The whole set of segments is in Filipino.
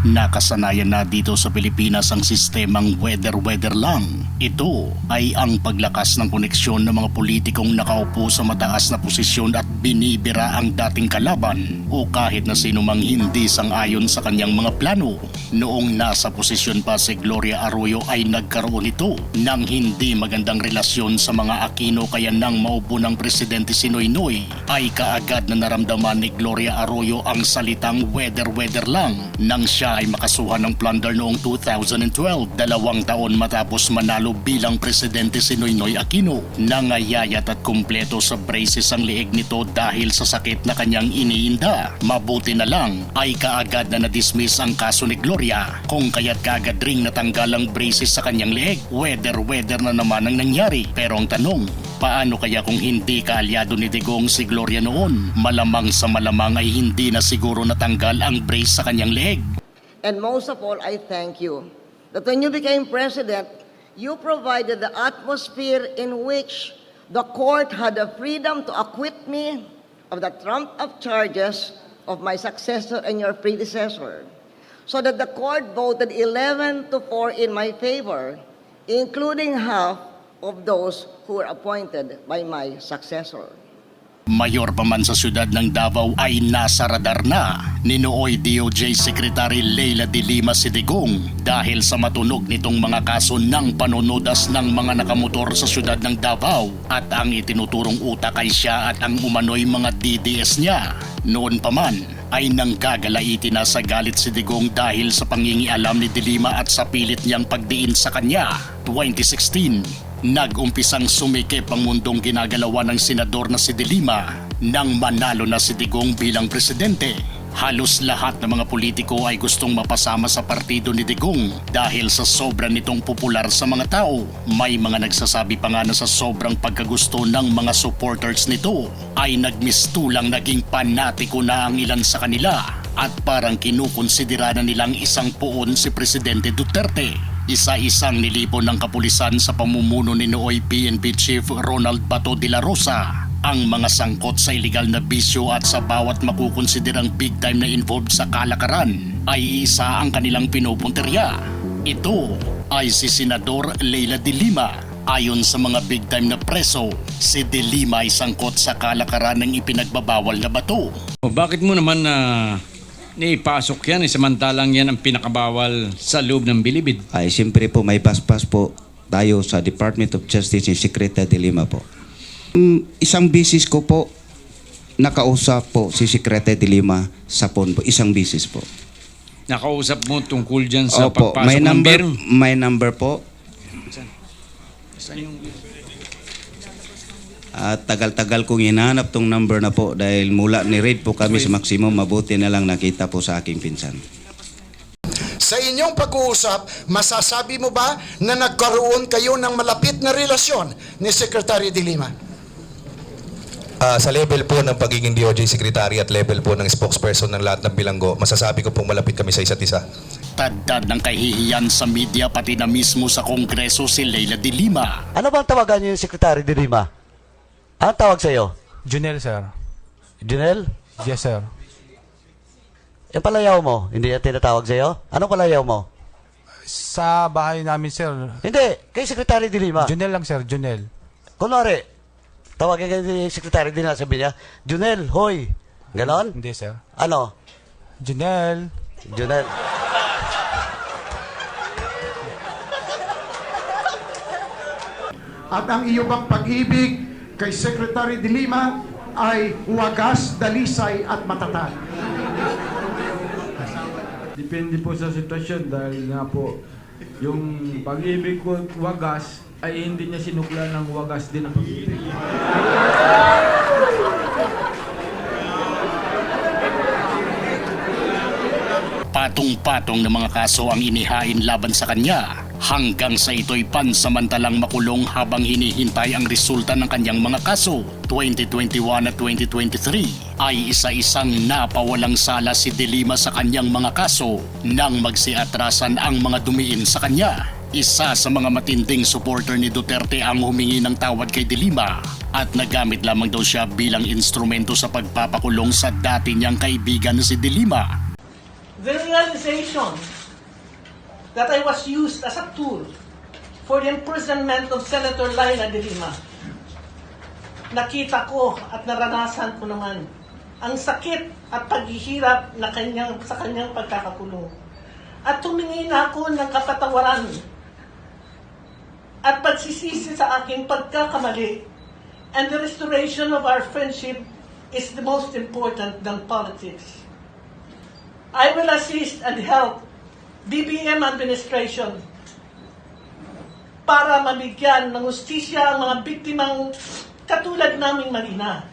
Nakasanayan na dito sa Pilipinas ang sistemang weather-weather lang. Ito ay ang paglakas ng koneksyon ng mga politikong nakaupo sa mataas na posisyon at binibira ang dating kalaban o kahit na sino mang hindi sang-ayon sa kanyang mga plano. Noong nasa posisyon pa si Gloria Arroyo ay nagkaroon ito ng hindi magandang relasyon sa mga Aquino kaya nang maupo ng presidente si Noynoy ay kaagad na naramdaman ni Gloria Arroyo ang salitang weather-weather lang nang siya ay makasuhan ng plunder noong 2012 dalawang taon matapos manalo bilang presidente si Noynoy Aquino. Nangayayat at kumpleto sa braces ang liig nito dahil sa sakit na kanyang iniinda. Mabuti na lang ay kaagad na na-dismiss ang kaso ni Gloria kung kaya't kaagad ring natanggal ang braces sa kanyang liig. Weather-weather na naman ang nangyari. Pero ang tanong, paano kaya kung hindi kaalyado ni Digong si Gloria noon? Malamang sa malamang ay hindi na siguro natanggal ang brace sa kanyang leeg. And most of all, I thank you that when you became president, you provided the atmosphere in which the court had the freedom to acquit me of the trumped-up charges of my successor and your predecessor, so that the court voted 11 to 4 in my favor, including half of those who were appointed by my successor. Mayor pa man sa syudad ng Davao ay nasa radar na ni nooy DOJ Secretary Leila de Lima Sidigong dahil sa matunog nitong mga kaso ng panunudas ng mga nakamotor sa syudad ng Davao at ang itinuturong utak ay siya at ang umano'y mga DDS niya. Noon pa man ay nanggagalaiti na sa galit si Digong dahil sa pangingialam ni De Lima at sa pilit niyang pagdiin sa kanya. 2016, nag-umpisang sumikip ang mundong ginagalawan ng senador na si De Lima nang manalo na si Digong bilang presidente. Halos lahat ng mga politiko ay gustong mapasama sa partido ni Digong dahil sa sobra nitong popular sa mga tao. May mga nagsasabi pa nga na sa sobrang pagkagusto ng mga supporters nito ay nagmistulang naging panatiko na ang ilan sa kanila at parang kinukonsidera na nilang isang puon si Presidente Duterte. Isa-isang nilipon ng kapulisan sa pamumuno ni Nooy PNP Chief Ronald Bato de la Rosa ang mga sangkot sa illegal na bisyo at sa bawat makukonsiderang big time na involved sa kalakaran ay isa ang kanilang pinupunterya. Ito ay si Senador Leila de Lima. Ayon sa mga big time na preso, si De Lima ay sangkot sa kalakaran ng ipinagbabawal na bato. O bakit mo naman na naipasok yan eh, samantalang yan ang pinakabawal sa loob ng bilibid? Ay, siyempre po may paspas po tayo sa Department of Justice ni Secretary de Lima po. Mm, isang bisis ko po nakausap po si Secretary de Lima sa phone po. Isang bisis po. Nakausap mo tungkol dyan sa Opo, pagpasok may ng number, beer? may number po. At tagal-tagal kong hinahanap tong number na po dahil mula ni Raid po kami sa maximum mabuti na lang nakita po sa aking pinsan. Sa inyong pag-uusap, masasabi mo ba na nagkaroon kayo ng malapit na relasyon ni Secretary de Lima? Ah, sa level po ng pagiging DOJ Secretary at level po ng spokesperson ng lahat ng bilanggo, masasabi ko pong malapit kami sa isa't isa. Tadtad ng kahihiyan sa media pati na mismo sa kongreso si Leila de Lima. Ano bang tawagan niyo yung Secretary de Ang tawag sa'yo? Junel, sir. Junel? Yes, sir. Yung palayaw mo, hindi yan tinatawag sa'yo? Anong palayaw mo? Sa bahay namin, sir. Hindi, kay Secretary de Lima. Junel lang, sir. Junel. Kunwari, tawagin kayo ni Secretary de Lima, sabi niya, Junel, hoy. Ganon? Hindi, sir. Ano? Junel. Junel. At ang iyo bang pag-ibig kay Secretary de Lima ay wagas, dalisay at matatag. Depende po sa sitwasyon dahil nga po yung pag-ibig ko at wagas ay hindi niya sinukla ng wagas din ang pag-ibig. Patong-patong ng mga kaso ang inihain laban sa kanya hanggang sa ito'y pansamantalang makulong habang hinihintay ang resulta ng kanyang mga kaso 2021 at 2023 ay isa-isang napawalang sala si De Lima sa kanyang mga kaso nang magsiatrasan ang mga dumiin sa kanya. Isa sa mga matinding supporter ni Duterte ang humingi ng tawad kay De Lima at nagamit lamang daw siya bilang instrumento sa pagpapakulong sa dati niyang kaibigan na si De Lima. the realization that I was used as a tool for the imprisonment of Senator Laila de Lima. Nakita ko at naranasan ko naman ang sakit at paghihirap na kanyang, sa kanyang pagkakakulong. At tumingi na ako ng kapatawaran at pagsisisi sa aking pagkakamali. And the restoration of our friendship is the most important than politics. I will assist and help BBM administration para mabigyan ng ustisya ang mga biktimang katulad naming Marina.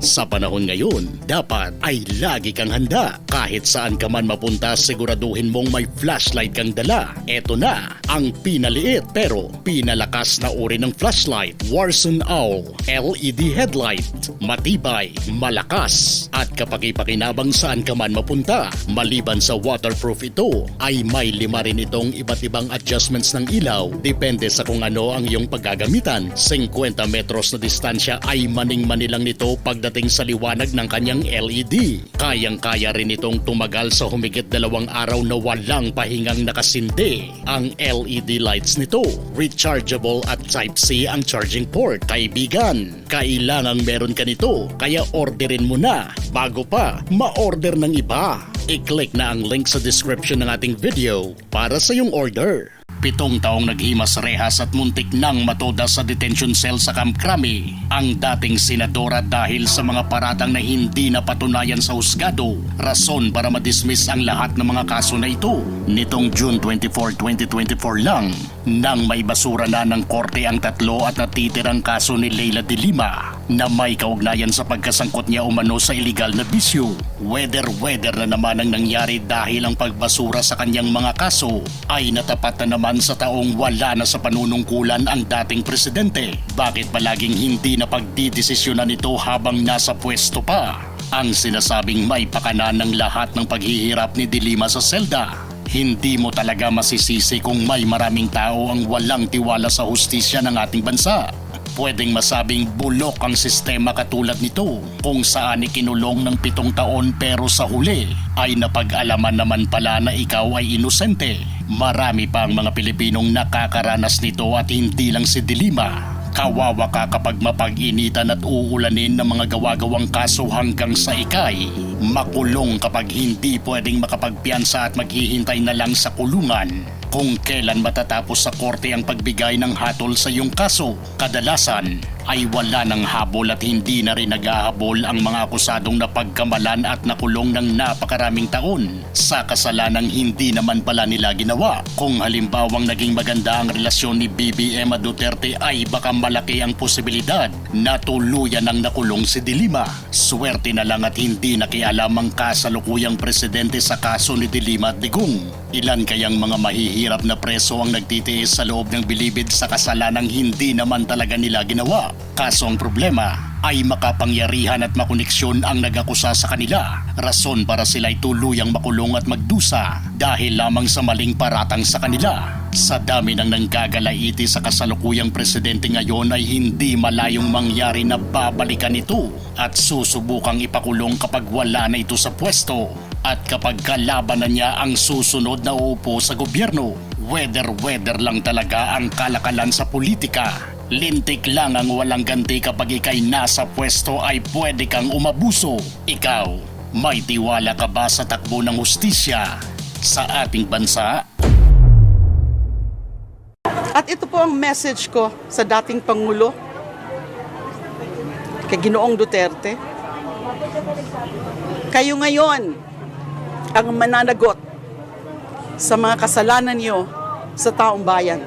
Sa panahon ngayon, dapat ay lagi kang handa. Kahit saan ka man mapunta, siguraduhin mong may flashlight kang dala. Ito na, ang pinaliit pero pinalakas na uri ng flashlight. Warson Owl LED headlight. Matibay, malakas, at kapag ipakinabang saan ka man mapunta. Maliban sa waterproof ito, ay may lima rin itong iba't ibang adjustments ng ilaw. Depende sa kung ano ang iyong paggagamitan. 50 metros na distansya ay maning-manilang nito pagdating sa liwanag ng kanyang LED. Kayang-kaya rin itong tumagal sa humigit dalawang araw na walang pahingang nakasindi. Ang LED lights nito, rechargeable at Type-C ang charging port. Kaibigan, kailangang meron ka nito, kaya orderin mo na bago pa ma-order ng iba. I-click na ang link sa description ng ating video para sa iyong order. Pitong taong naghimas rehas at muntik nang matoda sa detention cell sa Camp Crame ang dating senadora dahil sa mga paratang na hindi napatunayan sa husgado. Rason para madismiss ang lahat ng mga kaso na ito. Nitong June 24, 2024 lang, nang may basura na ng korte ang tatlo at natitirang kaso ni Leila de Lima na may kaugnayan sa pagkasangkot niya umano sa iligal na bisyo. Weather-weather na naman ang nangyari dahil ang pagbasura sa kanyang mga kaso ay natapat na naman sa taong wala na sa panunungkulan ang dating presidente. Bakit palaging hindi na pagdidesisyonan ito habang nasa pwesto pa? Ang sinasabing may pakanan ng lahat ng paghihirap ni Dilima sa selda. Hindi mo talaga masisisi kung may maraming tao ang walang tiwala sa hustisya ng ating bansa. Pwedeng masabing bulok ang sistema katulad nito kung saan ikinulong ng pitong taon pero sa huli ay napag-alaman naman pala na ikaw ay inosente. Marami pa ang mga Pilipinong nakakaranas nito at hindi lang si Dilima. Kawawa ka kapag mapag-initan at uulanin ng mga gawa-gawang kaso hanggang sa ikay. Makulong kapag hindi pwedeng makapagpiansa at maghihintay na lang sa kulungan. Kung kailan matatapos sa korte ang pagbigay ng hatol sa iyong kaso, kadalasan ay wala ng habol at hindi na rin naghahabol ang mga akusadong napagkamalan at nakulong ng napakaraming taon sa kasalanang hindi naman pala nila ginawa. Kung halimbawang naging maganda ang relasyon ni BBM at Duterte ay baka malaki ang posibilidad na tuluyan ang nakulong si Dilima. Swerte na lang at hindi nakialam ang kasalukuyang presidente sa kaso ni Dilima at Digong. Ilan kayang mga mahihirap na preso ang nagtitiis sa loob ng bilibid sa kasalanang hindi naman talaga nila ginawa. Kaso ang problema ay makapangyarihan at makoneksyon ang nagakusa sa kanila. Rason para sila'y tuluyang makulong at magdusa dahil lamang sa maling paratang sa kanila. Sa dami ng nanggagalaiti sa kasalukuyang presidente ngayon ay hindi malayong mangyari na babalikan ito at susubukang ipakulong kapag wala na ito sa pwesto at kapag kalaban na niya ang susunod na uupo sa gobyerno. Weather-weather lang talaga ang kalakalan sa politika. Lintik lang ang walang ganti kapag ikay nasa pwesto ay pwede kang umabuso. Ikaw, may tiwala ka ba sa takbo ng hustisya sa ating bansa? At ito po ang message ko sa dating Pangulo, kay Ginoong Duterte. Kayo ngayon ang mananagot sa mga kasalanan niyo sa taong bayan.